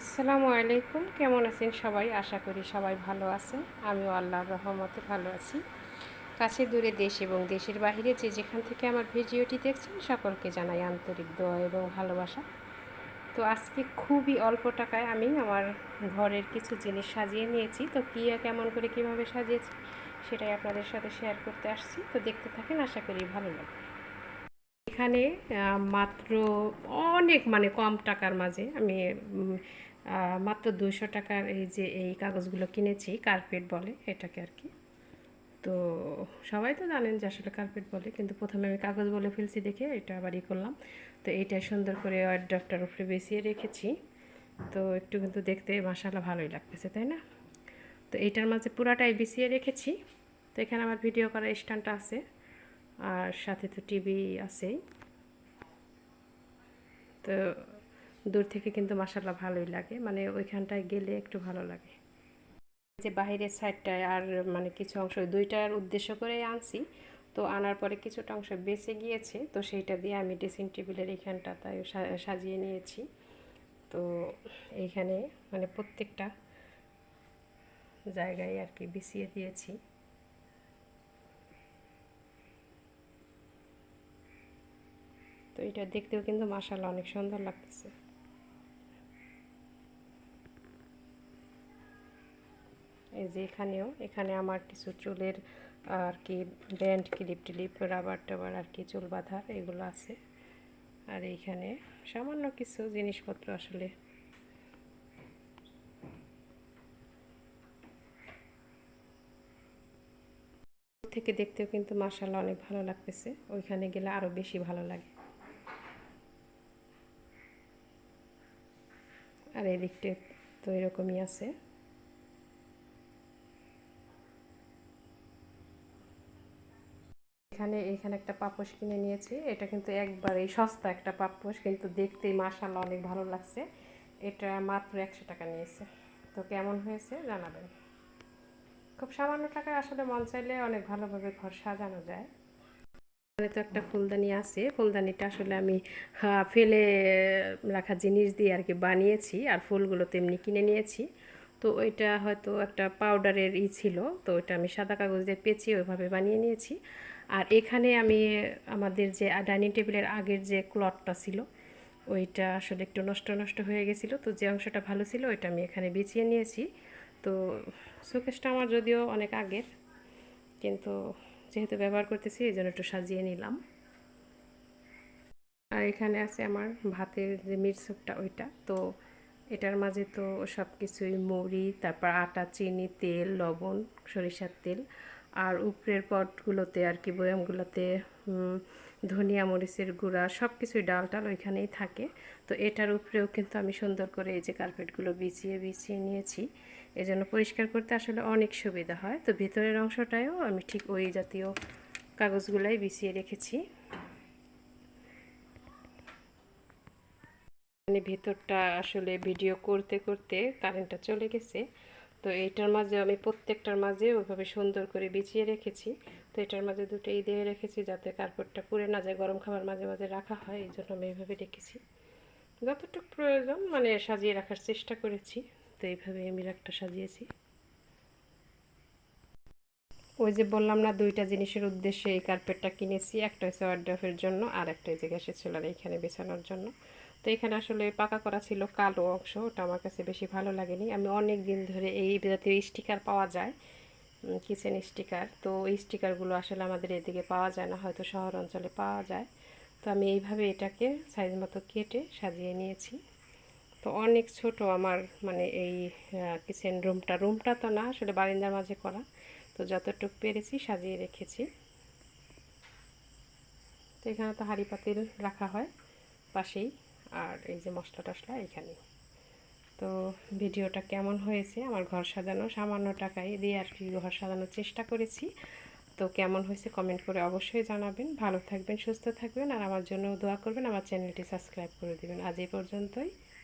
আসসালামু আলাইকুম। কেমন আছেন সবাই? আশা করি সবাই ভালো আছেন। আমিও আল্লাহর রহমতে ভালো আছি। কাছে দূরে দেশ এবং দেশের বাহিরে যে যেখান থেকে আমার ভিডিওটি দেখছেন, সকলকে জানাই আন্তরিক দোয়া এবং ভালোবাসা। তো আজকে খুবই অল্প টাকায় আমি আমার ঘরের কিছু জিনিস সাজিয়ে নিয়েছি। তো কী কেমন করে কীভাবে সাজিয়েছি, সেটাই আপনাদের সাথে শেয়ার করতে আসছি। তো দেখতে থাকেন, আশা করি ভালো লাগবে। এখানে মাত্র অনেক মানে কম টাকার মাঝে আমি মাত্র দুশো টাকার এই যে এই কাগজগুলো কিনেছি কার্পেট বলে এটাকে আর কি। তো সবাই তো জানেন যে আসলে কার্পেট বলে, কিন্তু প্রথমে আমি কাগজ বলে ফেলছি দেখে এটা আবার ই করলাম। তো এইটা সুন্দর করে ড্রাফটার উপরে বেছিয়ে রেখেছি। তো একটু কিন্তু দেখতে মাসালা ভালোই লাগতেছে, তাই না? তো এইটার মাঝে পুরাটাই বিছিয়ে রেখেছি। তো এখানে আমার ভিডিও করার স্ট্যান্ডটা আছে। আর সাথে তো টিভি আছেই। তো দূর থেকে কিন্তু মাসাল্লাহ ভালোই লাগে। মানে ওইখানটায় গেলে একটু ভালো লাগে। যে বাহিরের সাইডটায় আর মানে কিছু অংশ, দুইটার উদ্দেশ্য করে আনছি। তো আনার পরে কিছুটা অংশ বেঁচে গিয়েছে। তো সেইটা দিয়ে আমি ড্রেসিং টেবিলের এইখানটা তাই সাজিয়ে নিয়েছি। তো এইখানে মানে প্রত্যেকটা জায়গায় আর কি বিছিয়ে দিয়েছি। তো এটা দেখতেও কিন্তু মাসাল্লাহ অনেক সুন্দর লাগতেছে। এই যে এখানেও, এখানে আমার কিছু চুলের আর কি ব্যান্ড, ক্লিপ টিলিপ, রাবার টাবার আর কি চুল বাঁধার এগুলো আছে। আর এইখানে সামান্য কিছু জিনিসপত্র আসলে। থেকে দেখতেও কিন্তু মাসাল্লাহ অনেক ভালো লাগতেছে। ওইখানে গেলে আরও বেশি ভালো লাগে। আর এই দিকটা তো এরকমই আছে। এখানে এখানে একটা পাপোশ কিনে নিয়েছি। এটা কিন্তু একবারেই সস্তা একটা পাপোশ, কিন্তু দেখতেই মাসাল্লাহ অনেক ভালো লাগছে। এটা মাত্র একশো টাকা নিয়েছে। তো কেমন হয়েছে জানাবেন। খুব সামান্য টাকায় আসলে মন চাইলে অনেক ভালোভাবে ঘর সাজানো যায়। এখানে তো একটা ফুলদানি আছে। ফুলদানিটা আসলে আমি ফেলে রাখা জিনিস দিয়ে আর কি বানিয়েছি আর ফুলগুলো তেমনি কিনে নিয়েছি। তো ওইটা হয়তো একটা পাউডারের ই ছিল, তো ওইটা আমি সাদা কাগজ দিয়ে পেঁচিয়ে ওইভাবে বানিয়ে নিয়েছি। আর এখানে আমি, আমাদের যে ডাইনিং টেবিলের আগের যে ক্লথটা ছিল, ওইটা আসলে একটু নষ্ট নষ্ট হয়ে গেছিল। তো যে অংশটা ভালো ছিল, ওইটা আমি এখানে বিছিয়ে নিয়েছি। তো শোকেসটা আমার যদিও অনেক আগের, কিন্তু যেহেতু ব্যবহার করতেছি, এই জন্য একটু সাজিয়ে নিলাম। আর এখানে আছে আমার ভাতের যে মিরসুপটা ওইটা। তো এটার মাঝে তো সব কিছুই মুড়ি, তারপর আটা, চিনি, তেল, লবণ, সরিষার তেল। আর উপরের পটগুলোতে আর কি, বয়ামগুলোতে ধনিয়া মরিচের গুঁড়া সব কিছুই ডাল টাল ওইখানেই থাকে। তো এটার উপরেও কিন্তু আমি সুন্দর করে এই যে কার্পেটগুলো বিছিয়ে বিছিয়ে নিয়েছি। এজন্য পরিষ্কার করতে আসলে অনেক সুবিধা হয়। তো ভিতরের অংশটায়ও আমি ঠিক ওই জাতীয় কাগজগুলাই বিছিয়ে রেখেছি। মানে ভেতরটা আসলে ভিডিও করতে করতে কারেন্টটা চলে গেছে। তো এটার মাঝে আমি প্রত্যেকটার মাঝে ওইভাবে সুন্দর করে বিছিয়ে রেখেছি। তো এটার মাঝে দুটো ই দিয়ে রেখেছি যাতে কার্পেটটা পুড়ে না যায়, গরম খাবার মাঝে মাঝে রাখা হয় এই জন্য আমি এইভাবে রেখেছি। যতটুকু প্রয়োজন মানে সাজিয়ে রাখার চেষ্টা করেছি। তো এইভাবে আমি রাখটা সাজিয়েছি। ওই যে বললাম না, দুইটা জিনিসের উদ্দেশ্যে এই কার্পেটটা কিনেছি, একটা হচ্ছে ওয়ার্ড্রফের জন্য, আর একটা হচ্ছে গ্যাসের চুলার এইখানে বেছানোর জন্য। তো এখানে আসলে পাকা করা ছিল কালো অংশ, ওটা আমার কাছে বেশি ভালো লাগেনি। আমি অনেক দিন ধরে এই জাতীয় স্টিকার পাওয়া যায় কিচেন স্টিকার। তো এই স্টিকারগুলো আসলে আমাদের এদিকে পাওয়া যায় না, হয়তো শহর অঞ্চলে পাওয়া যায়। তো আমি এইভাবে এটাকে সাইজ মতো কেটে সাজিয়ে নিয়েছি। তো অনেক ছোট আমার মানে এই কিচেন রুমটা। রুমটা তো না, আসলে বারিন্দার মাঝে করা। তো যতটুকু পেরেছি সাজিয়ে রেখেছি। তো এখানে তো হাঁড়ি পাতিল রাখা হয় পাশেই। আর এই যে মশলা টশলা এখানে তো ভিডিওটা কেমন হয়েছে? আমার ঘর সাজানো সামান্য টাকায় দিয়ে আর কি ঘর সাজানোর চেষ্টা করেছি। তো কেমন হয়েছে কমেন্ট করে অবশ্যই জানাবেন। ভালো থাকবেন, সুস্থ থাকবেন। আর আমার জন্য দোয়া করবেন। আমার চ্যানেলটি সাবস্ক্রাইব করে দেবেন। আজ এই পর্যন্তই।